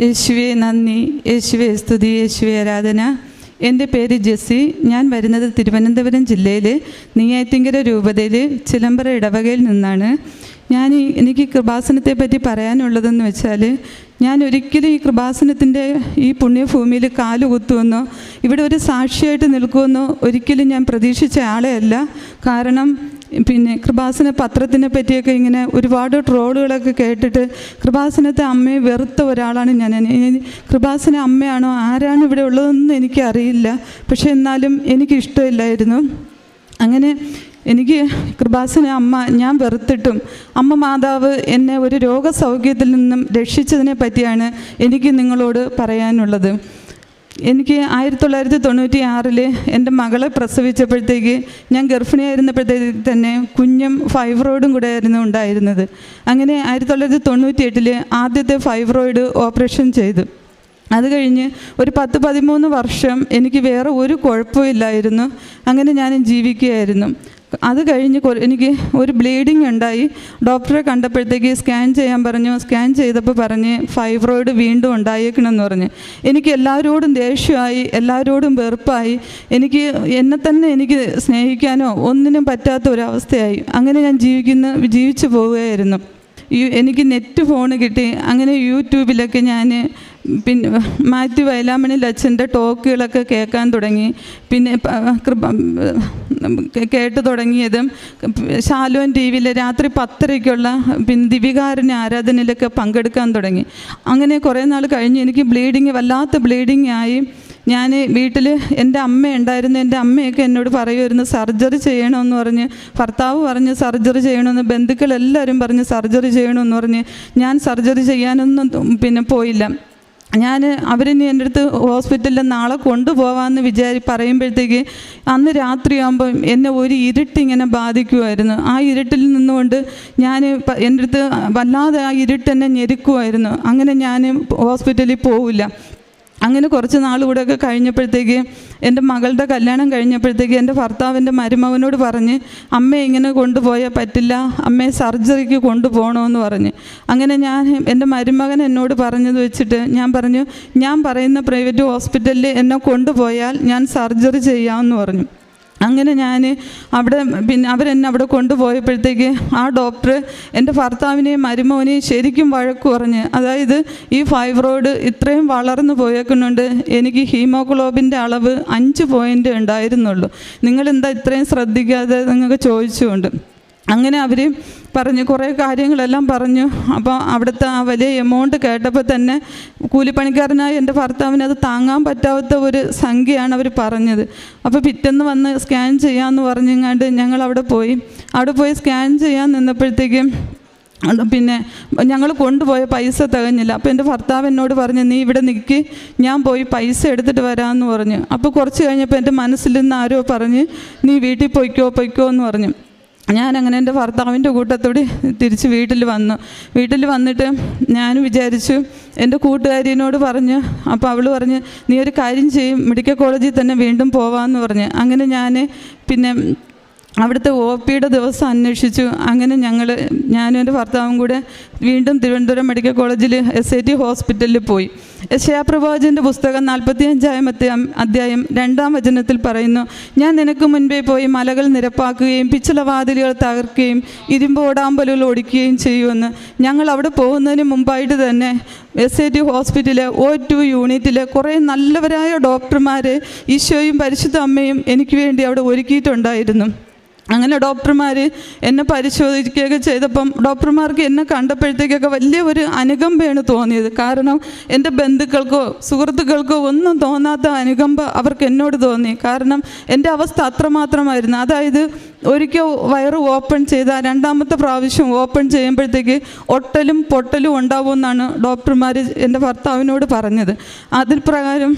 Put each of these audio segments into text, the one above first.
യേശുവെ നന്ദി. യേശുവെ സ്തുതി. യേശുവെ ആരാധന. എന്റെ പേര് ജെസ്സി. ഞാൻ വരുന്നത് തിരുവനന്തപുരം ജില്ലയിൽ നെയ്യാറ്റിങ്കര രൂപതയിൽ ചിലമ്പറ ഇടവകയിൽ നിന്നാണ്. ഞാൻ എനിക്ക് കൃപാസനത്തെ പറ്റി പറയാനുള്ളതെന്ന് വെച്ചാൽ ഞാൻ ഒരിക്കലും ഈ കൃപാസനത്തിന്റെ ഈ പുണ്യഭൂമിയിൽ കാലുകുത്തുമെന്നോ ഇവിടെ ഒരു സാക്ഷിയായിട്ട് നിൽക്കുമെന്നോ ഒരിക്കലും ഞാൻ പ്രതീക്ഷിച്ച ആളെയല്ല കാരണം പിന്നെ കൃപാസന പത്രത്തിനെ പറ്റിയൊക്കെ ഇങ്ങനെ ഒരുപാട് ട്രോളുകളൊക്കെ കേട്ടിട്ട് കൃപാസനത്തെ അമ്മയെ വെറുത്ത ഒരാളാണ് ഞാൻ. കൃപാസന അമ്മയാണോ? ആരാണ് ഇവിടെ ഉള്ളതെന്ന് എനിക്കറിയില്ല. പക്ഷേ എന്നാലും എനിക്ക് ഇഷ്ടമില്ലായിരുന്നു. അങ്ങനെ എനിക്ക് കൃപാസന അമ്മ ഞാൻ വെറുത്തിട്ടും അമ്മ മാതാവ് എന്നെ ഒരു രോഗസൗഖ്യത്തിൽ നിന്നും രക്ഷിച്ചതിനെ പറ്റിയാണ് എനിക്ക് നിങ്ങളോട് പറയാനുള്ളത്. എനിക്ക് ആയിരത്തി തൊള്ളായിരത്തി തൊണ്ണൂറ്റി ആറിൽ എന്റെ മകളെ പ്രസവിച്ചപ്പോഴത്തേക്ക് ഞാൻ ഗർഭിണിയായിരുന്നപ്പോഴത്തേക്ക് തന്നെ കുഞ്ഞും ഫൈബ്രോയിഡും കൂടെ ആയിരുന്നു ഉണ്ടായിരുന്നത്. അങ്ങനെ ആയിരത്തി തൊള്ളായിരത്തി തൊണ്ണൂറ്റി എട്ടിൽ ആദ്യത്തെ ഫൈബ്രോയിഡ് ഓപ്പറേഷൻ ചെയ്തു. അത് കഴിഞ്ഞ് ഒരു പത്ത് പതിമൂന്ന് വർഷം എനിക്ക് വേറെ ഒരു കുഴപ്പമില്ലായിരുന്നു അങ്ങനെ ഞാൻ ജീവിക്കുകയായിരുന്നു. അത് കഴിഞ്ഞ് എനിക്ക് ഒരു ബ്ലീഡിങ് ഉണ്ടായി. ഡോക്ടറെ കണ്ടപ്പോഴത്തേക്ക് സ്കാൻ ചെയ്യാൻ പറഞ്ഞു. സ്കാൻ ചെയ്തപ്പോൾ പറഞ്ഞ് ഫൈബ്രോയിഡ് വീണ്ടും ഉണ്ടായേക്കണമെന്ന് പറഞ്ഞ്. എനിക്ക് എല്ലാവരോടും ദേഷ്യമായി എല്ലാവരോടും വെറുപ്പായി. എനിക്ക് എന്നെ തന്നെ എനിക്ക് സ്നേഹിക്കാനോ ഒന്നിനും പറ്റാത്ത ഒരവസ്ഥയായി. അങ്ങനെ ഞാൻ ജീവിക്കുന്ന ജീവിച്ചു പോവുകയായിരുന്നു. എനിക്ക് നെറ്റ് ഫോൺ കിട്ടി. അങ്ങനെ യൂട്യൂബിലൊക്കെ ഞാൻ പിന്നെ മാത്യു വയലാമണി അച്ഛന്റെ ടോക്കുകളൊക്കെ കേൾക്കാൻ തുടങ്ങി. പിന്നെ കേട്ടു തുടങ്ങിയതും ശാലോൻ ടി വിയിൽ രാത്രി പത്തരയ്ക്കുള്ള പിന്നെ ദിവികാരന്റെ ആരാധനയിലൊക്കെ പങ്കെടുക്കാൻ തുടങ്ങി. അങ്ങനെ കുറേ നാൾ കഴിഞ്ഞ് എനിക്ക് ബ്ലീഡിങ് വല്ലാത്ത ബ്ലീഡിങ് ആയി. ഞാൻ വീട്ടിൽ എന്റെ അമ്മ ഉണ്ടായിരുന്നു. എന്റെ അമ്മയൊക്കെ എന്നോട് പറയുമായിരുന്നു സർജറി ചെയ്യണമെന്ന് പറഞ്ഞ് ഭർത്താവ് പറഞ്ഞ് സർജറി ചെയ്യണമെന്ന് ബന്ധുക്കളെല്ലാവരും പറഞ്ഞ് സർജറി ചെയ്യണമെന്ന് പറഞ്ഞ് ഞാൻ സർജറി ചെയ്യാനൊന്നും പിന്നെ പോയില്ല. ഞാൻ അവരിനി എന്റെ അടുത്ത് ഹോസ്പിറ്റലിൽ നാളെ കൊണ്ടുപോകാമെന്ന് വിചാരി പറയുമ്പോഴത്തേക്ക് അന്ന് രാത്രിയാകുമ്പോൾ എന്നെ ഒരു ഇരുട്ടിങ്ങനെ ബാധിക്കുമായിരുന്നു ആ ഇരുട്ടിൽ നിന്നുകൊണ്ട് ഞാൻ എന്റെ അടുത്ത് വല്ലാതെ ആ ഇരുട്ട് എന്നെ ഞെരുക്കുമായിരുന്നു അങ്ങനെ ഞാൻ ഹോസ്പിറ്റലിൽ പോവില്ല. അങ്ങനെ കുറച്ച് നാൾ കൂടെയൊക്കെ കഴിഞ്ഞപ്പോഴത്തേക്ക് എന്റെ മകളുടെ കല്യാണം കഴിഞ്ഞപ്പോഴത്തേക്ക് എന്റെ ഭർത്താവിന്റെ മരുമകനോട് പറഞ്ഞ് അമ്മയെ ഇങ്ങനെ കൊണ്ടുപോയാൽ പറ്റില്ല. അമ്മയെ സർജറിക്ക് കൊണ്ടുപോകണമെന്ന് പറഞ്ഞ്. അങ്ങനെ ഞാൻ എന്റെ മരുമകൻ എന്നോട് പറഞ്ഞത് വെച്ചിട്ട് ഞാൻ പറഞ്ഞു ഞാൻ പറയുന്ന പ്രൈവറ്റ് ഹോസ്പിറ്റലിൽ എന്നെ കൊണ്ടുപോയാൽ ഞാൻ സർജറി ചെയ്യാമെന്ന് പറഞ്ഞു. അങ്ങനെ ഞാൻ അവിടെ പിന്നെ അവരെന്നെ അവിടെ കൊണ്ടുപോയപ്പോഴത്തേക്ക് ആ ഡോക്ടർ എന്റെ ഭർത്താവിനെയും മരുമോനെയും ശരിക്കും വഴക്ക് പറഞ്ഞ് അതായത് ഈ ഫൈബ്രോയിഡ് ഇത്രയും വളർന്നു പോയേക്കുന്നുണ്ട് എനിക്ക് ഹീമോഗ്ലോബിന്റെ അളവ് അഞ്ച് പോയിന്റ് ഉണ്ടായിരുന്നുള്ളൂ. നിങ്ങളെന്താ ഇത്രയും ശ്രദ്ധിക്കാതെ നിങ്ങൾക്ക് ചോദിച്ചുകൊണ്ട്? അങ്ങനെ അവർ പറഞ്ഞു കുറേ കാര്യങ്ങളെല്ലാം പറഞ്ഞു. അപ്പോൾ അവിടുത്തെ ആ വലിയ എമൗണ്ട് കേട്ടപ്പോൾ തന്നെ കൂലിപ്പണിക്കാരനായ എന്റെ ഭർത്താവിന് അത് താങ്ങാൻ പറ്റാത്ത ഒരു സംഖ്യയാണ് അവർ പറഞ്ഞത്. അപ്പോൾ പിറ്റേന്ന് വന്ന് സ്കാൻ ചെയ്യാമെന്ന് പറഞ്ഞെങ്ങാണ്ട് ഞങ്ങൾ അവിടെ പോയി. അവിടെ പോയി സ്കാൻ ചെയ്യാൻ നിന്നപ്പോഴത്തേക്കും പിന്നെ ഞങ്ങൾ കൊണ്ടുപോയ പൈസ തികഞ്ഞില്ല. അപ്പോൾ എന്റെ ഭർത്താവ് എന്നോട് പറഞ്ഞു നീ ഇവിടെ നിൽക്ക് ഞാൻ പോയി പൈസ എടുത്തിട്ട് വരാമെന്ന് പറഞ്ഞു. അപ്പോൾ കുറച്ച് കഴിഞ്ഞപ്പോൾ എന്റെ മനസ്സിൽ നിന്ന് ആരോ പറഞ്ഞ് നീ വീട്ടിൽ പൊയ്ക്കോ പൊയ്ക്കോ എന്ന് പറഞ്ഞു. ഞാൻ അങ്ങനെ എന്റെ ഭർത്താവിന്റെ കൂട്ടത്തോടെ തിരിച്ച് വീട്ടിൽ വന്നു. വീട്ടിൽ വന്നിട്ട് ഞാൻ വിചാരിച്ചു എന്റെ കൂട്ടുകാരിനോട് പറഞ്ഞു അപ്പോൾ അവൾ പറഞ്ഞ് നീ ഒരു കാര്യം ചെയ്യും മെഡിക്കൽ കോളേജിൽ തന്നെ വീണ്ടും പോവാമെന്ന് പറഞ്ഞ്. അങ്ങനെ ഞാൻ പിന്നെ അവിടുത്തെ ഒ പിയുടെ ദിവസം അന്വേഷിച്ചു. അങ്ങനെ ഞങ്ങൾ ഞാനും എന്റെ ഭർത്താവും കൂടെ വീണ്ടും തിരുവനന്തപുരം മെഡിക്കൽ കോളേജിൽ എസ് ഐ ടി ഹോസ്പിറ്റലിൽ പോയി. യശയാപ്രവാചന്റെ പുസ്തകം നാൽപ്പത്തി അഞ്ചാമത്തെ അധ്യായം രണ്ടാം വചനത്തിൽ പറയുന്നു ഞാൻ നിനക്ക് മുൻപേ പോയി മലകൾ നിരപ്പാക്കുകയും പിച്ചളവാതിലുകൾ തകർക്കുകയും ഇരുമ്പ് ഓടാമ്പലുകൾ ഓടിക്കുകയും ചെയ്യുമെന്ന്. ഞങ്ങൾ അവിടെ പോകുന്നതിന് മുമ്പായിട്ട് തന്നെ എസ് ഐ ടി ഹോസ്പിറ്റലിലെ ഒ ടു യൂണിറ്റിലെ കുറേ നല്ലവരായ ഡോക്ടർമാരെ ഈശോയും പരിശുദ്ധ അമ്മയും എനിക്ക് വേണ്ടി അവിടെ ഒരുക്കിയിട്ടുണ്ടായിരുന്നു. അങ്ങനെ ഡോക്ടർമാർ എന്നെ പരിശോധിക്കുകയൊക്കെ ചെയ്തപ്പം ഡോക്ടർമാർക്ക് എന്നെ കണ്ടപ്പോഴത്തേക്കൊക്കെ വലിയ ഒരു അനുകമ്പയാണ് തോന്നിയത്. കാരണം എന്റെ ബന്ധുക്കൾക്കോ സുഹൃത്തുക്കൾക്കോ ഒന്നും തോന്നാത്ത അനുകമ്പ അവർക്ക് എന്നോട് തോന്നി. കാരണം എന്റെ അവസ്ഥ അത്രമാത്രമായിരുന്നു. അതായത് ഒരിക്കൽ വയറ് ഓപ്പൺ ചെയ്ത രണ്ടാമത്തെ പ്രാവശ്യം ഓപ്പൺ ചെയ്യുമ്പോഴത്തേക്ക് ഒട്ടലും പൊട്ടലും ഉണ്ടാവുമെന്നാണ് ഡോക്ടർമാർ എന്റെ ഭർത്താവിനോട് പറഞ്ഞത്. അതിൽ പ്രകാരം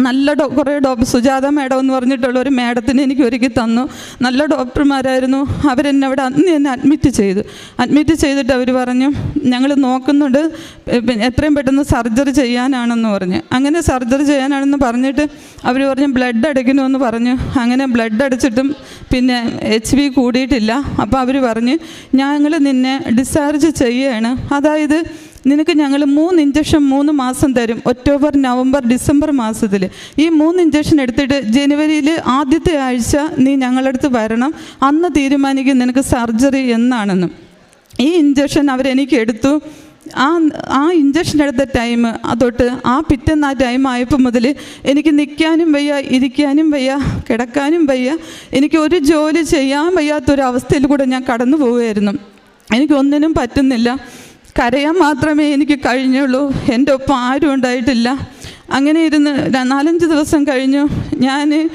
നല്ല ഡോ കുറേ ഡോക്ടർ സുജാത മാഡം എന്ന് പറഞ്ഞിട്ടുള്ള ഒരു മാഡത്തിന് എനിക്ക് ഒരുക്കി തന്നു. നല്ല ഡോക്ടർമാരായിരുന്നു. അവരെന്നെ അവിടെ അന്ന് എന്നെ അഡ്മിറ്റ് ചെയ്തു. അഡ്മിറ്റ് ചെയ്തിട്ട് അവർ പറഞ്ഞു ഞങ്ങൾ നോക്കുന്നുണ്ട്. എത്രയും പെട്ടെന്ന് സർജറി ചെയ്യാനാണെന്ന് പറഞ്ഞു. അങ്ങനെ സർജറി ചെയ്യാനാണെന്ന് പറഞ്ഞിട്ട് അവർ പറഞ്ഞു ബ്ലഡ് അടിക്കണമെന്ന് പറഞ്ഞു. അങ്ങനെ ബ്ലഡ് അടിച്ചിട്ടും പിന്നെ എച്ച് ബി കൂടിയിട്ടില്ല. അപ്പോൾ അവർ പറഞ്ഞ് ഞങ്ങൾ നിന്നെ ഡിസ്ചാർജ് ചെയ്യുകയാണ് അതായത് നിനക്ക് ഞങ്ങൾ മൂന്ന് ഇഞ്ചക്ഷൻ മൂന്ന് മാസം തരും. ഒക്ടോബർ നവംബർ ഡിസംബർ മാസത്തിൽ ഈ മൂന്ന് ഇഞ്ചക്ഷൻ എടുത്തിട്ട് ജനുവരിയിൽ ആദ്യത്തെ ആഴ്ച നീ ഞങ്ങളുടെ അടുത്ത് വരണം. അന്ന് തീരുമാനിക്കും നിനക്ക് സർജറി എന്നാണെന്ന്. ഈ ഇഞ്ചക്ഷൻ അവരെനിക്ക് എടുത്തു. ആ ആ ഇഞ്ചക്ഷൻ എടുത്ത ടൈം അതൊട്ട് ആ പിറ്റെന്ന് ആ ടൈം ആയപ്പോൾ മുതൽ എനിക്ക് നിൽക്കാനും വയ്യ ഇരിക്കാനും വയ്യ കിടക്കാനും വയ്യ. എനിക്ക് ഒരു ജോലി ചെയ്യാൻ വയ്യാത്തൊരവസ്ഥയിൽ കൂടെ ഞാൻ കടന്നു പോവുമായിരുന്നു എനിക്കൊന്നിനും പറ്റുന്നില്ല. കരയാൻ മാത്രമേ എനിക്ക് കഴിഞ്ഞുള്ളൂ. എന്റെ ഒപ്പം ആരും ഉണ്ടായിട്ടില്ല. അങ്ങനെ ഇരുന്ന് നാലഞ്ച് ദിവസം കഴിഞ്ഞു. ഞാൻ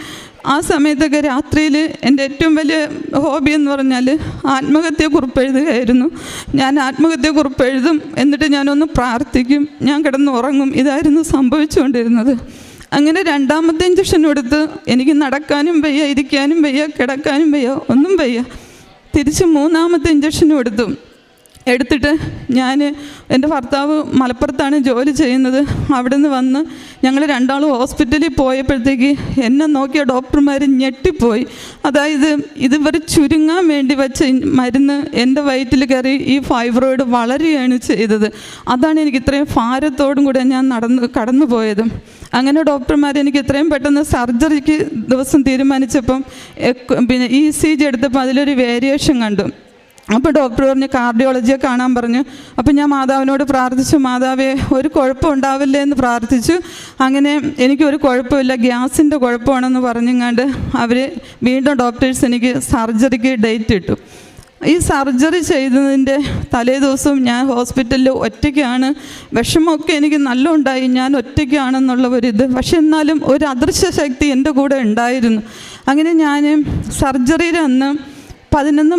ആ സമയത്തൊക്കെ രാത്രിയിൽ എന്റെ ഏറ്റവും വലിയ ഹോബി എന്ന് പറഞ്ഞാൽ ആത്മഹത്യക്കുറിപ്പ് എഴുതുകയായിരുന്നു ഞാൻ ആത്മഹത്യക്കുറിപ്പ് എഴുതും എന്നിട്ട് ഞാനൊന്ന് പ്രാർത്ഥിക്കും. ഞാൻ കിടന്ന് ഉറങ്ങും ഇതായിരുന്നു സംഭവിച്ചുകൊണ്ടിരുന്നത്. അങ്ങനെ രണ്ടാമത്തെ ഇഞ്ചക്ഷൻ കൊടുത്ത് എനിക്ക് നടക്കാനും വയ്യ ഇരിക്കാനും വയ്യ കിടക്കാനും വയ്യ ഒന്നും വയ്യ. തിരിച്ച് മൂന്നാമത്തെ ഇഞ്ചക്ഷൻ കൊടുത്തു എടുത്തിട്ട് ഞാൻ എന്റെ ഭർത്താവ് മലപ്പുറത്താണ് ജോലി ചെയ്യുന്നത്. അവിടെ നിന്ന് വന്ന് ഞങ്ങൾ രണ്ടാളും ഹോസ്പിറ്റലിൽ പോയപ്പോഴത്തേക്ക് എന്നെ നോക്കിയ ഡോക്ടർമാർ ഞെട്ടിപ്പോയി. അതായത് ഇതുവർ ചുരുങ്ങാൻ വേണ്ടി വെച്ച മരുന്ന് എന്റെ വയറ്റിൽ കയറി ഈ ഫൈബ്രോയിഡ് വളരുകയാണ് ചെയ്തത്. അതാണ് എനിക്ക് ഇത്രയും ഭാരത്തോടും കൂടെ ഞാൻ നടന്ന് കടന്നു പോയത്. അങ്ങനെ ഡോക്ടർമാർ എനിക്ക് ഇത്രയും പെട്ടെന്ന് സർജറിക്ക് ദിവസം തീരുമാനിച്ചപ്പം പിന്നെ ഇ സി ജി എടുത്തപ്പോൾ അതിലൊരു വേരിയേഷൻ കണ്ടു. അപ്പോൾ ഡോക്ടർ പറഞ്ഞു കാർഡിയോളജിയെ കാണാൻ പറഞ്ഞു. അപ്പോൾ ഞാൻ മാതാവിനോട് പ്രാർത്ഥിച്ചു. മാതാവേ ഒരു കുഴപ്പം ഉണ്ടാവില്ലേ എന്ന് പ്രാർത്ഥിച്ചു. അങ്ങനെ എനിക്കൊരു കുഴപ്പമില്ല. ഗ്യാസിന്റെ കുഴപ്പമാണെന്ന് പറഞ്ഞുങ്ങാണ്ട് അവർ വീണ്ടും ഡോക്ടേഴ്സ് എനിക്ക് സർജറിക്ക് ഡേറ്റ് ഇട്ടു. ഈ സർജറി ചെയ്തതിന്റെ തലേ ദിവസവും ഞാൻ ഹോസ്പിറ്റലിൽ ഒറ്റയ്ക്കാണ്. വിഷമമൊക്കെ എനിക്ക് നല്ല ഉണ്ടായി ഞാൻ ഒറ്റയ്ക്കാണെന്നുള്ള ഒരിത് പക്ഷെ എന്നാലും ഒരു അദൃശ്യ ശക്തി എന്റെ കൂടെ ഉണ്ടായിരുന്നു. അങ്ങനെ ഞാൻ സർജറിയിൽ അന്ന് പതിനൊന്ന്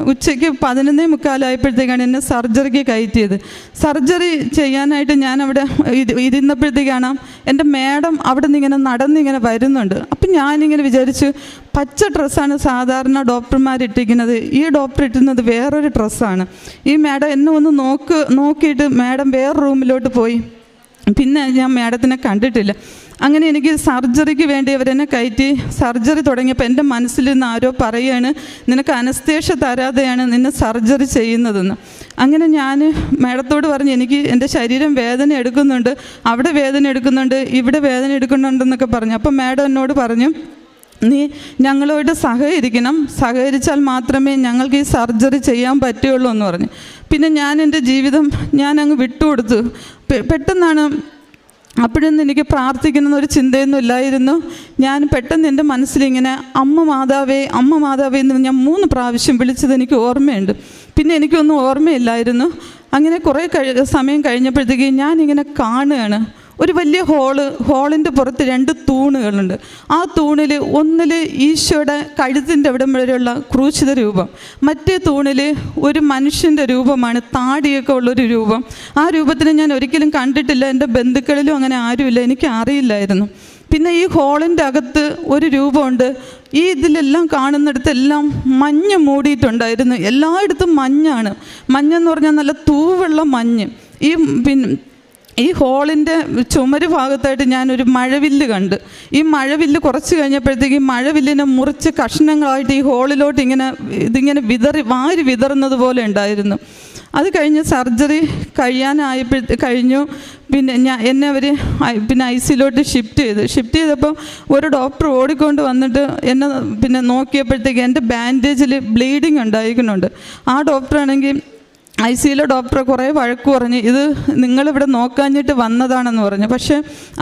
ഉച്ചയ്ക്ക് പതിനൊന്നേ മുക്കാലായപ്പോഴത്തേക്കാണ് എന്നെ സർജറിക്ക് കയറ്റിയത്. സർജറി ചെയ്യാനായിട്ട് ഞാൻ അവിടെ ഇരു- ഇരുന്നപ്പോഴത്തേക്കാണ് എന്റെ മാഡം അവിടെ നിന്ന് ഇങ്ങനെ നടന്നിങ്ങനെ വരുന്നുണ്ട്. അപ്പം ഞാനിങ്ങനെ വിചാരിച്ചു പച്ച ഡ്രസ്സാണ് സാധാരണ ഡോക്ടർമാർ ഇട്ടിരിക്കുന്നത് ഈ ഡോക്ടർ ഇട്ടുന്നത് വേറൊരു ഡ്രസ്സാണ്. ഈ മാഡം എന്നെ ഒന്ന് നോക്ക് നോക്കിയിട്ട് മാഡം വേറെ റൂമിലോട്ട് പോയി. പിന്നെ ഞാൻ മാഡത്തിനെ കണ്ടിട്ടില്ല. അങ്ങനെ എനിക്ക് സർജറിക്ക് വേണ്ടി അവരെന്നെ കയറ്റി. സർജറി തുടങ്ങിയപ്പോൾ എന്റെ മനസ്സിൽ നിന്ന് ആരോ പറയുകയാണ് നിനക്ക് അനസ്തേഷ തരാതെയാണ് നിന്നെ സർജറി ചെയ്യുന്നതെന്ന്. അങ്ങനെ ഞാൻ മേഡത്തോട് പറഞ്ഞ് എനിക്ക് എന്റെ ശരീരം വേദന എടുക്കുന്നുണ്ട് അവിടെ വേദന എടുക്കുന്നുണ്ട് ഇവിടെ വേദന എടുക്കുന്നുണ്ടെന്നൊക്കെ പറഞ്ഞു. അപ്പം മാഡം എന്നോട് പറഞ്ഞു നീ ഞങ്ങളോട് സഹകരിക്കണം സഹകരിച്ചാൽ മാത്രമേ ഞങ്ങൾക്ക് ഈ സർജറി ചെയ്യാൻ പറ്റുള്ളൂ എന്ന് പറഞ്ഞു. പിന്നെ ഞാൻ എന്റെ ജീവിതം ഞാൻ അങ്ങ് വിട്ടുകൊടുത്തു പെട്ടെന്നാണ് അപ്പോഴൊന്നും എനിക്ക് പ്രാർത്ഥിക്കുന്ന ഒരു ചിന്തയൊന്നും ഇല്ലായിരുന്നു. ഞാൻ പെട്ടെന്ന് എന്റെ മനസ്സിലിങ്ങനെ അമ്മ മാതാവേ അമ്മ മാതാവേ എന്ന് ഞാൻ മൂന്ന് പ്രാവശ്യം വിളിച്ചത് എനിക്ക് ഓർമ്മയുണ്ട്. പിന്നെ എനിക്കൊന്നും ഓർമ്മയില്ലായിരുന്നു. അങ്ങനെ കുറേ കഴി സമയം കഴിഞ്ഞപ്പോഴത്തേക്ക് ഞാനിങ്ങനെ കാണുകയാണ്. ഒരു വലിയ ഹോൾ ഹോളിന്റെ പുറത്ത് രണ്ട് തൂണുകളുണ്ട്. ആ തൂണിൽ ഒന്നിൽ ഈശോയുടെ കഴുത്തിന്റെ അവിടം വരെയുള്ള ക്രൂശിത രൂപം മറ്റേ തൂണിൽ ഒരു മനുഷ്യന്റെ രൂപമാണ് താടിയൊക്കെ ഉള്ളൊരു രൂപം. ആ രൂപത്തിനെ ഞാൻ ഒരിക്കലും കണ്ടിട്ടില്ല എന്റെ ബന്ധുക്കളിലും അങ്ങനെ ആരുമില്ല എനിക്ക് അറിയില്ലായിരുന്നു. പിന്നെ ഈ ഹോളിന്റെ അകത്ത് ഒരു രൂപമുണ്ട്. ഈ ഇതിലെല്ലാം കാണുന്നിടത്തെല്ലാം മഞ്ഞ് മൂടിയിട്ടുണ്ടായിരുന്നു. എല്ലായിടത്തും മഞ്ഞാണ്. മഞ്ഞെന്ന് പറഞ്ഞാൽ നല്ല തൂവുള്ള മഞ്ഞ്. ഈ പിന്നെ ഈ ഹോളിന്റെ ചുമര് ഭാഗത്തായിട്ട് ഞാനൊരു മഴവില്ല് കണ്ട്. ഈ മഴവില്ല് കുറച്ച് കഴിഞ്ഞപ്പോഴത്തേക്ക് മഴവില്ലിനെ മുറിച്ച് കഷ്ണങ്ങളായിട്ട് ഈ ഹോളിലോട്ട് ഇങ്ങനെ ഇതിങ്ങനെ വിതറി വാരി വിതറുന്നത് പോലെ ഉണ്ടായിരുന്നു. അത് കഴിഞ്ഞ് സർജറി കഴിയാനായപ്പോഴത്തെ കഴിഞ്ഞു. പിന്നെ ഞാൻ എന്നെ അവർ പിന്നെ ഐ സിയിലോട്ട് ഷിഫ്റ്റ് ചെയ്തു. ഷിഫ്റ്റ് ചെയ്തപ്പോൾ ഒരു ഡോക്ടർ ഓടിക്കൊണ്ട് വന്നിട്ട് എന്നെ പിന്നെ നോക്കിയപ്പോഴത്തേക്ക് എന്റെ ബാൻഡേജിൽ ബ്ലീഡിങ് ഉണ്ടായിരിക്കുന്നുണ്ട്. ആ ഡോക്ടറാണെങ്കിൽ ഐ സിയിലെ ഡോക്ടറെ കുറേ വഴക്ക് പറഞ്ഞ് ഇത് നിങ്ങളിവിടെ നോക്കാഞ്ഞിട്ട് വന്നതാണെന്ന് പറഞ്ഞു. പക്ഷേ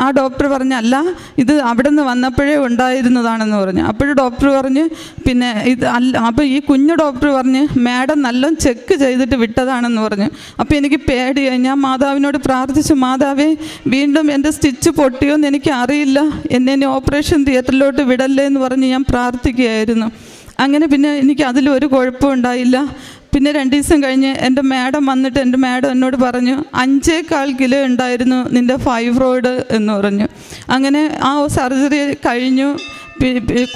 ആ ഡോക്ടർ പറഞ്ഞ അല്ല ഇത് അവിടെ നിന്ന് വന്നപ്പോഴേ ഉണ്ടായിരുന്നതാണെന്ന് പറഞ്ഞു. അപ്പോഴും ഡോക്ടർ പറഞ്ഞ് പിന്നെ ഇത് അല്ല അപ്പോൾ ഈ കുഞ്ഞു ഡോക്ടർ പറഞ്ഞ് മാഡം നല്ല ചെക്ക് ചെയ്തിട്ട് വിട്ടതാണെന്ന് പറഞ്ഞു. അപ്പോൾ എനിക്ക് പേടിയായി. ഞാൻ മാതാവിനോട് പ്രാർത്ഥിച്ചു മാതാവേ വീണ്ടും എന്റെ സ്റ്റിച്ച് പൊട്ടിയോ എന്ന് എനിക്ക് അറിയില്ല എന്നെ ഇനി ഓപ്പറേഷൻ തിയേറ്ററിലോട്ട് വിടല്ലേ എന്ന് പറഞ്ഞ് ഞാൻ പ്രാർത്ഥിക്കുകയായിരുന്നു. അങ്ങനെ പിന്നെ എനിക്ക് അതിലൊരു കുഴപ്പവും ഉണ്ടായില്ല. പിന്നെ രണ്ട് ദിവസം കഴിഞ്ഞ് എന്റെ മാഡം വന്നിട്ട് എന്റെ മാഡം എന്നോട് പറഞ്ഞു അഞ്ചേ അഞ്ചേകാൽ കിലോ ഉണ്ടായിരുന്നു നിന്റെ ഫൈബ്രോയിഡ് എന്ന് പറഞ്ഞു. അങ്ങനെ ആ സർജറി കഴിഞ്ഞു.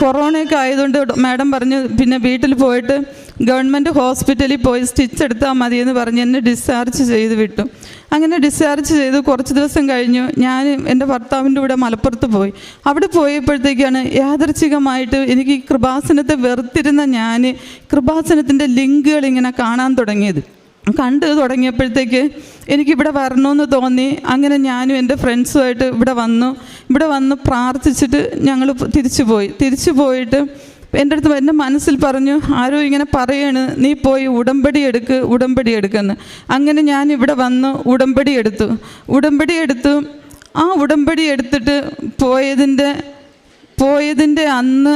കൊറോണയൊക്കെ ആയതുകൊണ്ട് മാഡം പറഞ്ഞു പിന്നെ വീട്ടിൽ പോയിട്ട് ഗവൺമെന്റ് ഹോസ്പിറ്റലിൽ പോയി സ്റ്റിച്ച് എടുത്താൽ മതിയെന്ന് പറഞ്ഞ് എന്നെ ഡിസ്ചാർജ് ചെയ്ത് വിട്ടു. അങ്ങനെ ഡിസ്ചാർജ് ചെയ്ത് കുറച്ച് ദിവസം കഴിഞ്ഞു. ഞാൻ എന്റെ ഭർത്താവിന്റെ കൂടെ മലപ്പുറത്ത് പോയി. അവിടെ പോയപ്പോഴത്തേക്കാണ് യാദർച്ഛികമായിട്ട് എനിക്ക് കൃപാസനത്തെ വെറുത്തിരുന്ന ഞാൻ കൃപാസനത്തിന്റെ ലിങ്കുകൾ ഇങ്ങനെ കാണാൻ തുടങ്ങിയത്. കണ്ട് തുടങ്ങിയപ്പോഴത്തേക്ക് എനിക്കിവിടെ വരണമെന്ന് തോന്നി. അങ്ങനെ ഞാനും എന്റെ ഫ്രണ്ട്സുമായിട്ട് ഇവിടെ വന്നു. ഇവിടെ വന്ന് പ്രാർത്ഥിച്ചിട്ട് ഞങ്ങൾ തിരിച്ചു പോയി. തിരിച്ചു പോയിട്ട് എന്റെ അടുത്ത് എന്റെ മനസ്സിൽ പറഞ്ഞു ആരോ ഇങ്ങനെ പറയാണ് നീ പോയി ഉടമ്പടി എടുക്ക് ഉടമ്പടി എടുക്കുന്നു. അങ്ങനെ ഞാൻ ഇവിടെ വന്ന് ഉടമ്പടി എടുത്തു. ഉടമ്പടി എടുത്തു. ആ ഉടമ്പടി എടുത്തിട്ട് പോയതിന്റെ പോയതിന്റെ അന്ന്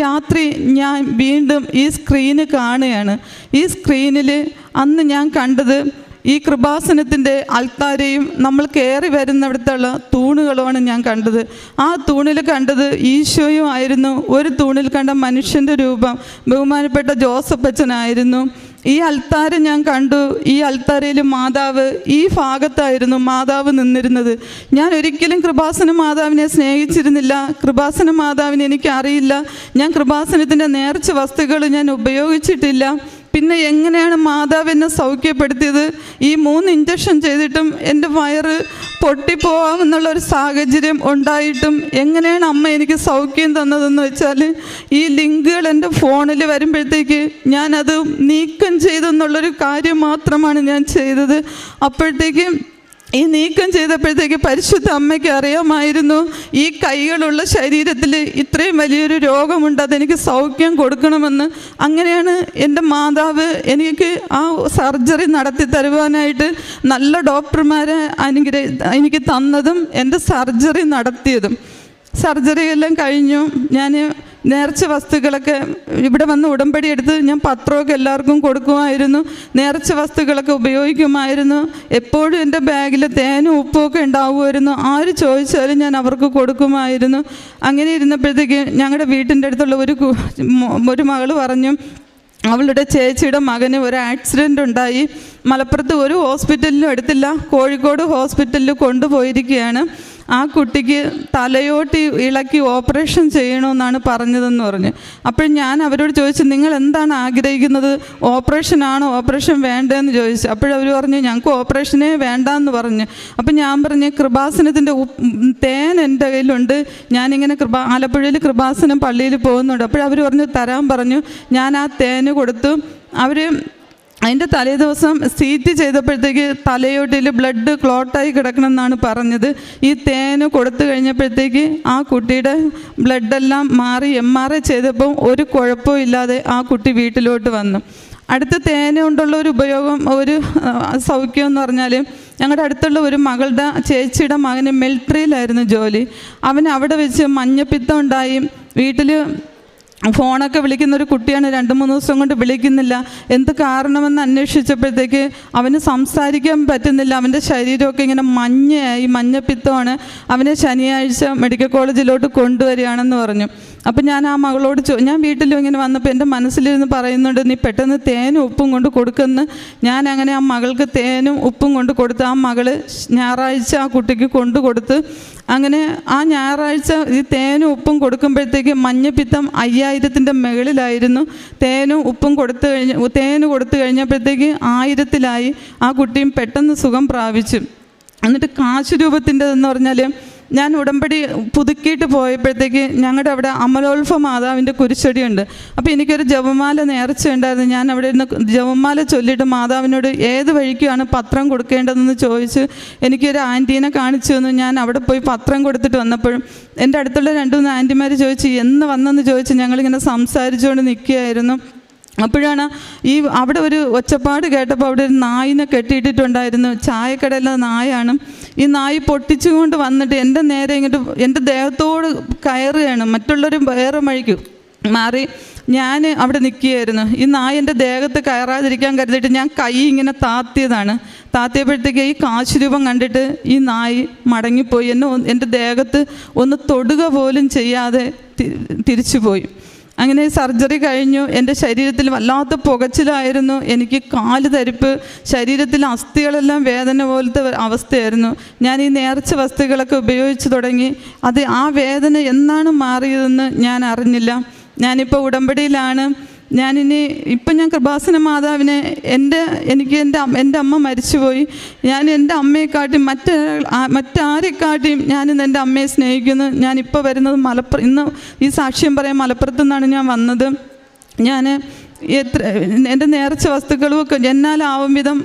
രാത്രി ഞാൻ വീണ്ടും ഈ സ്ക്രീന് കാണുകയാണ്. ഈ സ്ക്രീനിൽ അന്ന് ഞാൻ കണ്ടത് ഈ കൃപാസനത്തിന്റെ അൽത്താരയും നമ്മൾ കയറി വരുന്നിടത്തുള്ള തൂണുകളുമാണ് ഞാൻ കണ്ടത്. ആ തൂണിൽ കണ്ടത് ഈശോയും ആയിരുന്നു. ഒരു തൂണിൽ കണ്ട മനുഷ്യന്റെ രൂപം. ബഹുമാനപ്പെട്ട ജോസഫ് അച്ഛനായിരുന്നു. ഈ അൾത്താര ഞാൻ കണ്ടു. ഈ അൽത്താരയിൽ മാതാവ് ഈ ഭാഗത്തായിരുന്നു മാതാവ് നിന്നിരുന്നത്. ഞാൻ ഒരിക്കലും കൃപാസന മാതാവിനെ സ്നേഹിച്ചിരുന്നില്ല. കൃപാസന മാതാവിനെ എനിക്കറിയില്ല. ഞാൻ കൃപാസനത്തിന്റെ നേർച്ച വസ്തുക്കൾ ഞാൻ ഉപയോഗിച്ചിട്ടില്ല. പിന്നെ എങ്ങനെയാണ് മാതാവ് എന്നെ സൗഖ്യപ്പെടുത്തിയത്? ഈ മൂന്ന് ഇഞ്ചക്ഷൻ ചെയ്തിട്ടും എന്റെ വയറ് പൊട്ടിപ്പോവാമെന്നുള്ളൊരു സാഹചര്യം ഉണ്ടായിട്ടും എങ്ങനെയാണ് അമ്മ എനിക്ക് സൗഖ്യം തന്നതെന്ന് വെച്ചാൽ ഈ ലിങ്കുകൾ എന്റെ ഫോണിൽ വരുമ്പോഴത്തേക്ക് ഞാനത് നീക്കം ചെയ്തെന്നുള്ളൊരു കാര്യം മാത്രമാണ് ഞാൻ ചെയ്തത്. അപ്പോഴത്തേക്ക് ഈ നീക്കം ചെയ്തപ്പോഴത്തേക്ക് പരിശുദ്ധ അമ്മയ്ക്ക് അറിയാമായിരുന്നു ഈ കൈകളുള്ള ശരീരത്തിൽ ഇത്രയും വലിയൊരു രോഗമുണ്ട് അതെനിക്ക് സൗഖ്യം കൊടുക്കണമെന്ന്. അങ്ങനെയാണ് എന്റെ മാതാവ് എനിക്ക് ആ സർജറി നടത്തി തരുവാനായിട്ട് നല്ല ഡോക്ടർമാരെ അനുഗ്രഹ എനിക്ക് തന്നതും എന്റെ സർജറി നടത്തിയതും. സർജറി എല്ലാം കഴിഞ്ഞു. ഞാൻ നേർച്ച വസ്തുക്കളൊക്കെ ഇവിടെ വന്ന് ഉടമ്പടി എടുത്ത് ഞാൻ പത്രമൊക്കെ എല്ലാവർക്കും കൊടുക്കുമായിരുന്നു. നേർച്ച വസ്തുക്കളൊക്കെ ഉപയോഗിക്കുമായിരുന്നു. എപ്പോഴും എന്റെ ബാഗിൽ തേനും ഉപ്പുമൊക്കെ ഉണ്ടാവുമായിരുന്നു. ആര് ചോദിച്ചാലും ഞാൻ അവർക്ക് കൊടുക്കുമായിരുന്നു. അങ്ങനെ ഇരുന്നപ്പോഴത്തേക്ക് ഞങ്ങളുടെ വീട്ടിന്റെ അടുത്തുള്ള ഒരു ഒരു മകൾ പറഞ്ഞു അവളുടെ ചേച്ചിയുടെ മകന് ഒരു ആക്സിഡന്റ് ഉണ്ടായി. മലപ്പുറത്ത് ഒരു ഹോസ്പിറ്റലിലും എടുത്തില്ല കോഴിക്കോട് ഹോസ്പിറ്റലിൽ കൊണ്ടുപോയിരിക്കുകയാണ്. ആ കുട്ടിക്ക് തലയോട്ട് ഇളക്കി ഓപ്പറേഷൻ ചെയ്യണമെന്നാണ് പറഞ്ഞതെന്ന് പറഞ്ഞു. അപ്പോൾ ഞാൻ അവരോട് ചോദിച്ചു നിങ്ങൾ എന്താണ് ആഗ്രഹിക്കുന്നത്? ഓപ്പറേഷൻ ആണോ? ഓപ്പറേഷൻ വേണ്ടതെന്ന് ചോദിച്ചു. അപ്പോഴവർ പറഞ്ഞു ഞങ്ങൾക്ക് ഓപ്പറേഷനേ വേണ്ടെന്ന് പറഞ്ഞു. അപ്പം ഞാൻ പറഞ്ഞു കൃപാസനത്തിന്റെ തേൻ എന്റെ കയ്യിലുണ്ട്. ഞാനിങ്ങനെ കൃപാ ആലപ്പുഴയിൽ കൃപാസനം പള്ളിയിൽ പോകുന്നുണ്ട്. അപ്പോഴവർ പറഞ്ഞു തരാൻ പറഞ്ഞു. ഞാൻ ആ തേന് കൊടുത്തു. അവർ അതിന്റെ തലേ ദിവസം സീറ്റ് ചെയ്തപ്പോഴത്തേക്ക് തലയോട്ടിൽ ബ്ലഡ് ക്ലോട്ടായി കിടക്കണമെന്നാണ് പറഞ്ഞത്. ഈ തേന് കൊടുത്തു കഴിഞ്ഞപ്പോഴത്തേക്ക് ആ കുട്ടിയുടെ ബ്ലഡെല്ലാം മാറി എം ആർ ഐ ചെയ്തപ്പോൾ ഒരു കുഴപ്പവും ഇല്ലാതെ ആ കുട്ടി വീട്ടിലോട്ട് വന്നു. അടുത്ത തേന കൊണ്ടുള്ള ഒരു ഉപയോഗം ഒരു സൗഖ്യം എന്ന് പറഞ്ഞാൽ ഞങ്ങളുടെ അടുത്തുള്ള ഒരു മകളുടെ ചേച്ചിയുടെ മകന് മിലിറ്ററിയിലായിരുന്നു ജോലി. അവൻ അവിടെ വെച്ച് മഞ്ഞപ്പിത്തം ഉണ്ടായി. വീട്ടിൽ ഫോണൊക്കെ വിളിക്കുന്ന ഒരു കുട്ടിയാണ് രണ്ട് മൂന്ന് ദിവസം കൊണ്ട് വിളിക്കുന്നില്ല. എന്ത് കാരണമെന്ന് അന്വേഷിച്ചപ്പോഴത്തേക്ക് അവന് സംസാരിക്കാൻ പറ്റുന്നില്ല. അവന്റെ ശരീരമൊക്കെ ഇങ്ങനെ മഞ്ഞയായി മഞ്ഞപ്പിത്തമാണ്. അവനെ ശനിയാഴ്ച മെഡിക്കൽ കോളേജിലോട്ട് കൊണ്ടുവരികയാണെന്ന് പറഞ്ഞു. അപ്പം ഞാൻ ആ മകളോട് ചോ ഞാൻ വീട്ടിലും ഇങ്ങനെ വന്നപ്പോൾ എന്റെ മനസ്സിലിരുന്ന് പറയുന്നുണ്ട് നീ പെട്ടെന്ന് തേനും ഉപ്പും കൊണ്ട് കൊടുക്കുന്ന. ഞാൻ അങ്ങനെ ആ മകൾക്ക് തേനും ഉപ്പും കൊണ്ട് കൊടുത്ത് ആ മകൾ ഞായറാഴ്ച ആ കുട്ടിക്ക് കൊണ്ടു കൊടുത്ത് അങ്ങനെ ആ ഞായറാഴ്ച ഈ തേനും ഉപ്പും കൊടുക്കുമ്പോഴത്തേക്ക് മഞ്ഞപ്പിത്തം അയ്യായിരത്തിന്റെ മുകളിലായിരുന്നു തേനും ഉപ്പും കൊടുത്തു കഴിഞ്ഞ് തേന് കൊടുത്തു കഴിഞ്ഞപ്പോഴത്തേക്ക് ആയിരത്തിലായി. ആ കുട്ടിയും പെട്ടെന്ന് സുഖം പ്രാപിച്ചു. എന്നിട്ട് കാശ് രൂപത്തിന്റെതെന്ന് പറഞ്ഞാൽ ഞാൻ ഉടമ്പടി പുതുക്കിയിട്ട് പോയപ്പോഴത്തേക്ക് ഞങ്ങളുടെ അവിടെ അമലോത്ഭ മാതാവിന്റെ കുരിശടിയുണ്ട്. അപ്പോൾ എനിക്കൊരു ജപമാല നേർച്ച ഉണ്ടായിരുന്നു ഞാൻ അവിടെ ഇരുന്ന് ജപമാല ചൊല്ലിയിട്ട് മാതാവിനോട് ഏത് വഴിക്കാണ് പത്രം കൊടുക്കേണ്ടതെന്ന് ചോദിച്ച് എനിക്കൊരു ആന്റീനെ കാണിച്ചു തന്നു. ഞാൻ അവിടെ പോയി പത്രം കൊടുത്തിട്ട് വന്നപ്പോഴും എന്റെ അടുത്തുള്ള രണ്ട് മൂന്ന് ആന്റിമാർ ചോദിച്ചു എന്ന് വന്നെന്ന്? ചോദിച്ച് ഞങ്ങളിങ്ങനെ സംസാരിച്ചുകൊണ്ട് നിൽക്കുകയായിരുന്നു. അപ്പോഴാണ് ഈ അവിടെ ഒരു ഒച്ചപ്പാട് കേട്ടപ്പോൾ അവിടെ ഒരു നായിനെ കെട്ടിയിട്ടിട്ടുണ്ടായിരുന്നു. ചായക്കടയിലെ നായാണ് ഈ നായി പൊട്ടിച്ചുകൊണ്ട് വന്നിട്ട് എന്റെ നേരെ ഇങ്ങോട്ട് എന്റെ ദേഹത്തോട് കയറുകയാണ്. മറ്റുള്ളവരും വേറെ വഴിക്ക് മാറി ഞാൻ അവിടെ നിൽക്കുകയായിരുന്നു. ഈ നായ എന്റെ ദേഹത്ത് കയറാതിരിക്കാൻ കരുതിയിട്ട് ഞാൻ കൈ ഇങ്ങനെ താത്തിയതാണ്. താത്തിയപ്പോഴത്തേക്ക് ഈ കാശുരൂപം കണ്ടിട്ട് ഈ നായി മടങ്ങിപ്പോയി. എന്നെ എന്റെ ദേഹത്ത് ഒന്ന് തൊടുക പോലും ചെയ്യാതെ തിരിച്ചുപോയി. അങ്ങനെ സർജറി കഴിഞ്ഞു. എന്റെ ശരീരത്തിൽ വല്ലാത്ത പുകച്ചിലായിരുന്നു. എനിക്ക് കാൽ തരിപ്പ് ശരീരത്തിൽ അസ്ഥികളെല്ലാം വേദന പോലത്തെ അവസ്ഥയായിരുന്നു. ഞാൻ ഈ നേർച്ച വസ്തുക്കളൊക്കെ ഉപയോഗിച്ച് തുടങ്ങി. അത് ആ വേദന എന്നാണ് മാറിയതെന്ന് ഞാൻ അറിഞ്ഞില്ല. ഞാനിപ്പോൾ ഉടമ്പടിയിലാണ്. ഞാനിനി ഇപ്പം ഞാൻ കൃപാസന മാതാവിനെ എന്റെ എനിക്ക് എന്റെ എന്റെ അമ്മ മരിച്ചുപോയി. ഞാൻ എന്റെ അമ്മയെക്കാട്ടിയും മറ്റ് ആ- മറ്റാരെക്കാട്ടിയും ഞാനിന്ന് എന്റെ അമ്മയെ സ്നേഹിക്കുന്നു. ഞാനിപ്പോൾ വരുന്നത് മലപ്പുറം ഇന്ന് ഈ സാക്ഷ്യം പറയാൻ മലപ്പുറത്തു നിന്നാണ് ഞാൻ വന്നത്. ഞാൻ എത്ര എന്റെ നേർച്ച വസ്തുക്കളും ഒക്കെ എന്നാലാവും വിധം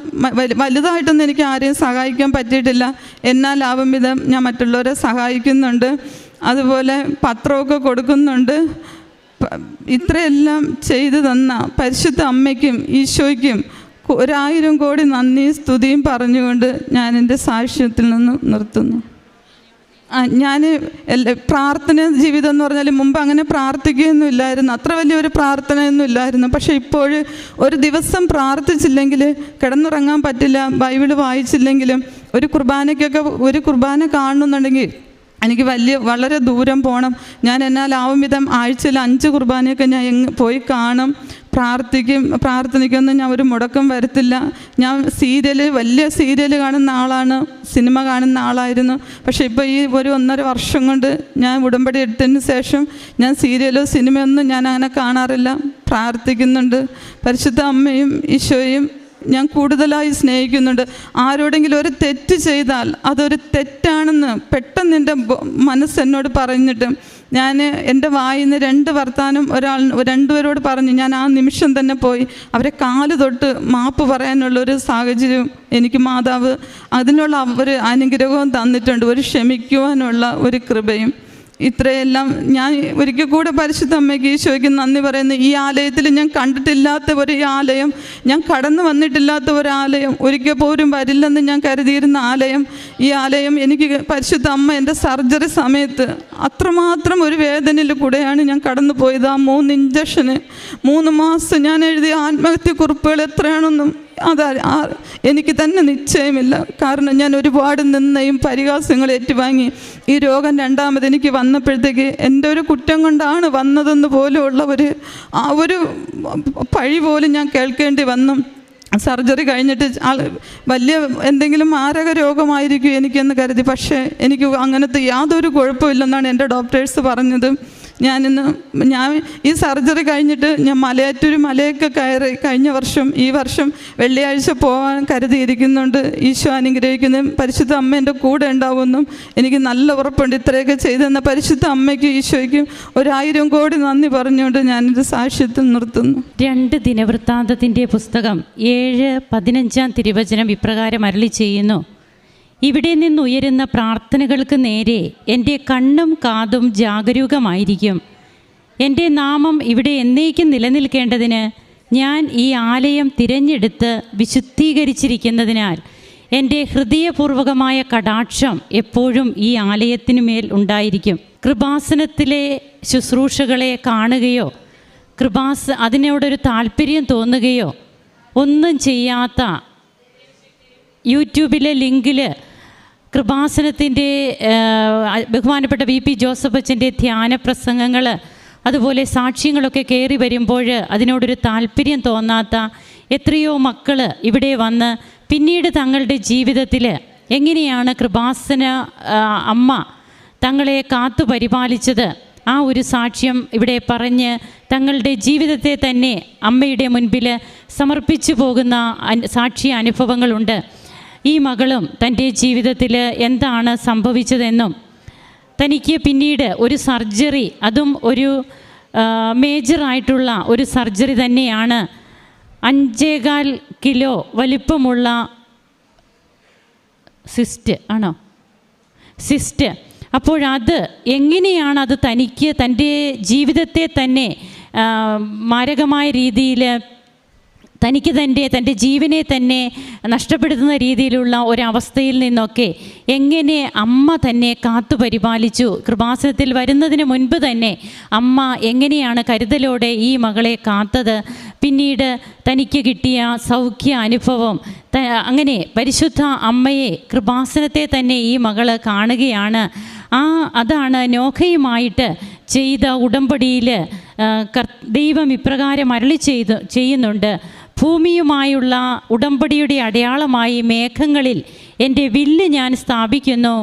വലുതായിട്ടൊന്നും എനിക്ക് ആരെയും സഹായിക്കാൻ പറ്റിയിട്ടില്ല. എന്നാലാവും വിധം ഞാൻ മറ്റുള്ളവരെ സഹായിക്കുന്നുണ്ട്. അതുപോലെ പത്രമൊക്കെ കൊടുക്കുന്നുണ്ട്. ഇത്രയെല്ലാം ചെയ്തു തന്ന പരിശുദ്ധ അമ്മയ്ക്കും ഈശോയ്ക്കും ഒരായിരം കോടി നന്ദിയും സ്തുതിയും പറഞ്ഞുകൊണ്ട് ഞാൻ എന്റെ സാക്ഷ്യത്തിൽ നിന്ന് നിർത്തുന്നു. ഞാൻ പ്രാർത്ഥന ജീവിതം എന്ന് പറഞ്ഞാൽ മുമ്പ് അങ്ങനെ പ്രാർത്ഥിക്കുകയൊന്നും ഇല്ലായിരുന്നു. അത്ര വലിയൊരു പ്രാർത്ഥനയൊന്നും ഇല്ലായിരുന്നു. പക്ഷേ ഇപ്പോൾ ഒരു ദിവസം പ്രാർത്ഥിച്ചില്ലെങ്കിൽ കിടന്നുറങ്ങാൻ പറ്റില്ല ബൈബിൾ വായിച്ചില്ലെങ്കിലും ഒരു കുർബാനയ്ക്കൊക്കെ ഒരു കുർബാന കാണുന്നുണ്ടെങ്കിൽ എനിക്ക് വലിയ വളരെ ദൂരം പോകണം ഞാൻ എന്നാൽ ആവും വിധം ആഴ്ചയിൽ അഞ്ച് കുർബാനയൊക്കെ ഞാൻ എങ് പോയി കാണും. പ്രാർത്ഥിക്കും പ്രാർത്ഥനയ്ക്കൊന്നും ഞാൻ ഒരു മുടക്കം വരത്തില്ല. ഞാൻ സീരിയൽ വലിയ സീരിയൽ കാണുന്ന ആളാണ്. സിനിമ കാണുന്ന ആളായിരുന്നു. പക്ഷേ ഇപ്പോൾ ഈ ഒരു ഒന്നര വർഷം കൊണ്ട് ഞാൻ ഉടമ്പടി എടുത്തതിന് ശേഷം ഞാൻ സീരിയലോ സിനിമയൊന്നും ഞാൻ അങ്ങനെ കാണാറില്ല. പ്രാർത്ഥിക്കുന്നുണ്ട്. പരിശുദ്ധ അമ്മയും ഈശോയും ഞാൻ കൂടുതലായി സ്നേഹിക്കുന്നുണ്ട്. ആരോടെങ്കിലും ഒരു തെറ്റ് ചെയ്താൽ അതൊരു തെറ്റാണെന്ന് പെട്ടെന്ന് എന്റെ മനസ്സെന്നോട് മനസ്സ് എന്നോട് പറഞ്ഞിട്ട് ഞാൻ എന്റെ വായിൽ നിന്ന് രണ്ട് വർത്താനം ഒരാൾ രണ്ടുപേരോട് പറഞ്ഞു ഞാൻ ആ നിമിഷം തന്നെ പോയി അവരെ കാൽ തൊട്ട് മാപ്പ് പറയാനുള്ളൊരു സാഹചര്യം എനിക്ക് മാതാവ് അതിനുള്ള ഒരു അനുഗ്രഹവും തന്നിട്ടുണ്ട് ഒരു ക്ഷമിക്കുവാനുള്ള ഒരു കൃപയും. ഇത്രയെല്ലാം ഞാൻ ഒരിക്കൽ കൂടെ പരിശുദ്ധ അമ്മയ്ക്ക് ഈശോയ്ക്ക് നന്ദി പറയുന്നു. ഈ ആലയത്തിൽ ഞാൻ കണ്ടിട്ടില്ലാത്ത ഒരു ആലയം ഞാൻ കടന്നു വന്നിട്ടില്ലാത്ത ഒരു ആലയം ഒരിക്കൽ പോലും വരില്ലെന്ന് ഞാൻ കരുതിയിരുന്ന ആലയം ഈ ആലയം എനിക്ക് പരിശുദ്ധ അമ്മ എന്റെ സർജറി സമയത്ത് അത്രമാത്രം ഒരു വേദനയിൽ കൂടെയാണ് ഞാൻ കടന്നു പോയത്. ആ മൂന്ന് ഇഞ്ചക്ഷന് മൂന്ന് മാസം ഞാൻ എഴുതിയ ആത്മഹത്യ കുറിപ്പുകൾ എത്രയാണെന്നും അത് എനിക്ക് തന്നെ നിശ്ചയമില്ല. കാരണം ഞാൻ ഒരുപാട് നിന്നയും പരിഹാസങ്ങൾ ഏറ്റുവാങ്ങി. ഈ രോഗം രണ്ടാമത് എനിക്ക് വന്നപ്പോഴത്തേക്ക് എന്റെ ഒരു കുറ്റം കൊണ്ടാണ് വന്നതെന്ന് പോലുമുള്ള ഒരു ആ ഒരു പഴി പോലും ഞാൻ കേൾക്കേണ്ടി വന്നു. സർജറി കഴിഞ്ഞിട്ട് വലിയ എന്തെങ്കിലും മാരക രോഗമായിരിക്കും എനിക്കെന്ന് കരുതി. പക്ഷേ എനിക്ക് അങ്ങനത്തെ യാതൊരു കുഴപ്പമില്ലെന്നാണ് എന്റെ ഡോക്ടേഴ്സ് പറഞ്ഞത്. ഞാനിന്ന് ഞാൻ ഈ സർജറി കഴിഞ്ഞിട്ട് ഞാൻ മലയാറ്റൂർ മലയൊക്കെ കയറി കഴിഞ്ഞ വർഷം ഈ വർഷം വെള്ളിയാഴ്ച പോകാൻ കരുതിയിരിക്കുന്നുണ്ട്. ഈശോ അനുഗ്രഹിക്കുന്നതും പരിശുദ്ധ അമ്മ എന്റെ കൂടെ ഉണ്ടാവുമെന്നും എനിക്ക് നല്ല ഉറപ്പുണ്ട്. ഇത്രയൊക്കെ ചെയ്തെന്ന പരിശുദ്ധ അമ്മയ്ക്കും ഈശോയ്ക്കും ഒരായിരം കോടി നന്ദി പറഞ്ഞുകൊണ്ട് ഞാനിത് സാക്ഷ്യത്തിൽ നിർത്തുന്നു. രണ്ട് ദിനവൃത്താന്തത്തിന്റെ പുസ്തകം ഏഴ് പതിനഞ്ചാം തിരുവചനം ഇപ്രകാരം അരളി ചെയ്യുന്നു. ഇവിടെ നിന്നുയരുന്ന പ്രാർത്ഥനകൾക്ക് നേരെ എന്റെ കണ്ണും കാതും ജാഗരൂകമായിരിക്കും. എന്റെ നാമം ഇവിടെ എന്നേക്കും നിലനിൽക്കേണ്ടതിന് ഞാൻ ഈ ആലയം തിരഞ്ഞെടുത്ത് വിശുദ്ധീകരിച്ചിരിക്കുന്നതിനാൽ എന്റെ ഹൃദയപൂർവകമായ കടാക്ഷം എപ്പോഴും ഈ ആലയത്തിനു മേൽ ഉണ്ടായിരിക്കും. കൃപാസനത്തിലെ ശുശ്രൂഷകളെ കാണുകയോ കൃപാസ് അതിനോടൊരു താല്പര്യം തോന്നുകയോ ഒന്നും ചെയ്യാത്ത യൂട്യൂബിലെ ലിങ്കിൽ കൃപാസനത്തിന്റെ ബഹുമാനപ്പെട്ട വി പി ജോസഫ് അച്ഛന്റെ ധ്യാന പ്രസംഗങ്ങൾ അതുപോലെ സാക്ഷ്യങ്ങളൊക്കെ കയറി വരുമ്പോൾ അതിനോടൊരു താല്പര്യം തോന്നാത്ത എത്രയോ മക്കൾ ഇവിടെ വന്ന് പിന്നീട് തങ്ങളുടെ ജീവിതത്തിൽ എങ്ങനെയാണ് കൃപാസന അമ്മ തങ്ങളെ കാത്തു പരിപാലിച്ചത്? ആ ഒരു സാക്ഷ്യം ഇവിടെ പറഞ്ഞ് തങ്ങളുടെ ജീവിതത്തെ തന്നെ അമ്മയുടെ മുൻപിൽ സമർപ്പിച്ചു പോകുന്ന സാക്ഷി അനുഭവങ്ങളുണ്ട്. ഈ മകളും തന്റെ ജീവിതത്തിൽ എന്താണ് സംഭവിച്ചതെന്നും തനിക്ക് പിന്നീട് ഒരു സർജറി അതും ഒരു മേജറായിട്ടുള്ള ഒരു സർജറി തന്നെയാണ് അഞ്ചേകാൽ കിലോ വലിപ്പമുള്ള സിസ്റ്റ് ആണോ? സിസ്റ്റ് അപ്പോഴത് എങ്ങനെയാണ് അത് തനിക്ക് തന്റെ ജീവിതത്തെ തന്നെ മാരകമായ രീതിയിൽ തനിക്ക് തന്റെ തന്റെ ജീവനെ തന്നെ നഷ്ടപ്പെടുത്തുന്ന രീതിയിലുള്ള ഒരവസ്ഥയിൽ നിന്നൊക്കെ എങ്ങനെ അമ്മ തന്നെ കാത്തു പരിപാലിച്ചു? കൃപാസനത്തിൽ വരുന്നതിന് മുൻപ് തന്നെ അമ്മ എങ്ങനെയാണ് കരുതലോടെ ഈ മകളെ കാത്തത്? പിന്നീട് തനിക്ക് കിട്ടിയ സൗഖ്യ അനുഭവം അങ്ങനെ പരിശുദ്ധ അമ്മയെ കൃപാസനത്തെ തന്നെ ഈ മകൾ കാണുകയാണ്. ആ അതാണ് നോഹയുമായിട്ട് ചെയ്ത ഉടമ്പടിയിൽ ദൈവം ഇപ്രകാരം അരളി ചെയ്ത് ചെയ്യുന്നുണ്ട്. ഭൂമിയുമായുള്ള ഉടമ്പടിയുടെ അടയാളമായി മേഘങ്ങളിൽ എന്റെ വില്ല് ഞാൻ സ്ഥാപിക്കുന്നു.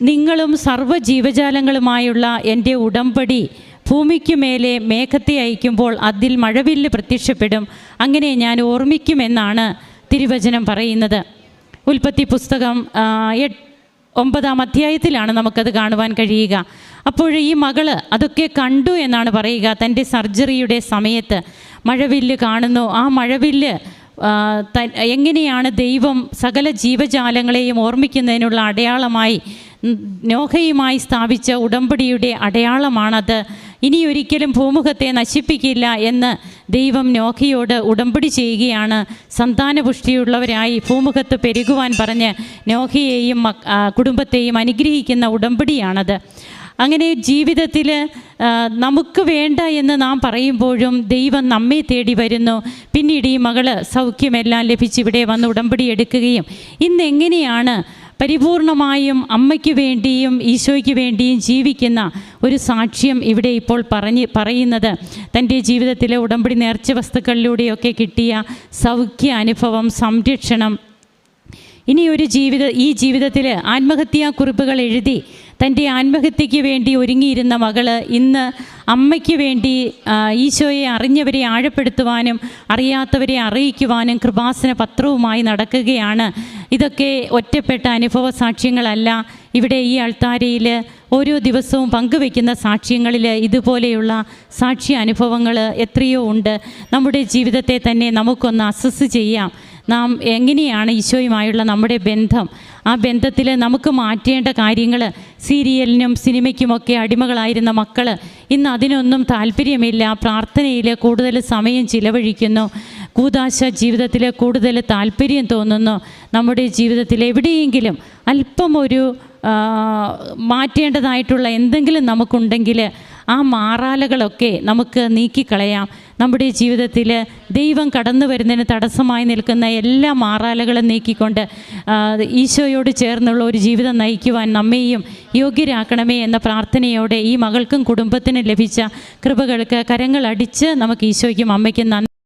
നിങ്ങളും സർവ ജീവജാലങ്ങളുമായുള്ള എന്റെ ഉടമ്പടി ഭൂമിക്കു മേലെ മേഘത്തെ അയക്കുമ്പോൾ അതിൽ മഴവില്ല് പ്രത്യക്ഷപ്പെടും. അങ്ങനെ ഞാൻ ഓർമ്മിക്കുമെന്നാണ് തിരുവചനം പറയുന്നത്. ഉൽപ്പത്തി പുസ്തകം എട്ട് ഒമ്പതാം അധ്യായത്തിലാണ് നമുക്കത് കാണുവാൻ കഴിയുക. അപ്പോൾ ഈ മകൾ അതൊക്കെ കണ്ടു എന്നാണ് പറയുക. തന്റെ സർജറിയുടെ സമയത്ത് മഴവില്ല് കാണുന്നു. ആ മഴവില്ല് എങ്ങനെയാണ് ദൈവം സകല ജീവജാലങ്ങളെയും ഓർമ്മിക്കുന്നതിനുള്ള അടയാളമായി നോഹയുമായി സ്ഥാപിച്ച ഉടമ്പടിയുടെ അടയാളമാണത്. ഇനി ഒരിക്കലും ഭൂമുഖത്തെ നശിപ്പിക്കില്ല എന്ന് ദൈവം നോഹയോട് ഉടമ്പടി ചെയ്യുകയാണ്. സന്താനപുഷ്ടിയുള്ളവരായി ഭൂമുഖത്ത് പെരുകുവാൻ പറഞ്ഞ് നോഹയെയും കുടുംബത്തെയും അനുഗ്രഹിക്കുന്ന ഉടമ്പടിയാണത്. അങ്ങനെ ജീവിതത്തിൽ നമുക്ക് വേണ്ട എന്ന് നാം പറയുമ്പോഴും ദൈവം നമ്മെ തേടി വരുന്നു. പിന്നീട് ഈ മകൾ സൗഖ്യമെല്ലാം ലഭിച്ച് ഇവിടെ വന്ന് ഉടമ്പടി എടുക്കുകയും ഇന്ന് എങ്ങനെയാണ് പരിപൂർണമായും അമ്മയ്ക്ക് വേണ്ടിയും ഈശോയ്ക്ക് വേണ്ടിയും ജീവിക്കുന്ന ഒരു സാക്ഷ്യം ഇവിടെ ഇപ്പോൾ പറഞ്ഞ് പറയുന്നത് തന്റെ ജീവിതത്തിലെ ഉടമ്പടി നേർച്ച വസ്തുക്കളിലൂടെയൊക്കെ കിട്ടിയ സൗഖ്യ അനുഭവം സംരക്ഷണം. ഇനി ഒരു ജീവിത ഈ ജീവിതത്തിൽ ആത്മഹത്യാ കുറിപ്പുകൾ എഴുതി തന്റെ ആത്മഹത്യയ്ക്ക് വേണ്ടി ഒരുങ്ങിയിരുന്ന മകൾ ഇന്ന് അമ്മയ്ക്ക് വേണ്ടി ഈശോയെ അറിഞ്ഞവരെ ആഴപ്പെടുത്തുവാനും അറിയാത്തവരെ അറിയിക്കുവാനും കൃപാസന പത്രവുമായി നടക്കുകയാണ് ഇതൊക്കെ ഒറ്റപ്പെട്ട അനുഭവ സാക്ഷ്യങ്ങളല്ല. ഇവിടെ ഈ അൾത്താരയിൽ ഓരോ ദിവസവും പങ്കുവെക്കുന്ന സാക്ഷ്യങ്ങളിൽ ഇതുപോലെയുള്ള സാക്ഷ്യ അനുഭവങ്ങൾ എത്രയോ ഉണ്ട്. നമ്മുടെ ജീവിതത്തെ തന്നെ നമുക്കൊന്ന് അസസ് ചെയ്യാം. നാം എങ്ങനെയാണ് ഈശോയുമായുള്ള നമ്മുടെ ബന്ധം? ആ ബന്ധത്തിൽ നമുക്ക് മാറ്റേണ്ട കാര്യങ്ങൾ സീരിയലിനും സിനിമയ്ക്കുമൊക്കെ അടിമകളായിരുന്ന മക്കൾ ഇന്ന് അതിനൊന്നും താല്പര്യമില്ല. പ്രാർത്ഥനയിൽ കൂടുതൽ സമയം ചിലവഴിക്കുന്നു. കൂതാശ ജീവിതത്തിൽ കൂടുതൽ താല്പര്യം തോന്നുന്നു. നമ്മുടെ ജീവിതത്തിൽ എവിടെയെങ്കിലും അല്പം ഒരു മാറ്റേണ്ടതായിട്ടുള്ള എന്തെങ്കിലും നമുക്കുണ്ടെങ്കിൽ ആ മാറാലകളൊക്കെ നമുക്ക് നീക്കിക്കളയാം. നമ്മുടെ ജീവിതത്തിൽ ദൈവം കടന്നു വരുന്നതിന് തടസ്സമായി നിൽക്കുന്ന എല്ലാ മാറാലകളും നീക്കിക്കൊണ്ട് ഈശോയോട് ചേർന്നുള്ള ഒരു ജീവിതം നയിക്കുവാൻ നമ്മെയും യോഗ്യരാക്കണമേ എന്ന പ്രാർത്ഥനയോടെ ഈ മകൾക്കും കുടുംബത്തിനും ലഭിച്ച കൃപകൾക്ക് കരങ്ങളടിച്ച് നമുക്ക് ഈശോയ്ക്കും അമ്മയ്ക്കും നന്ദി.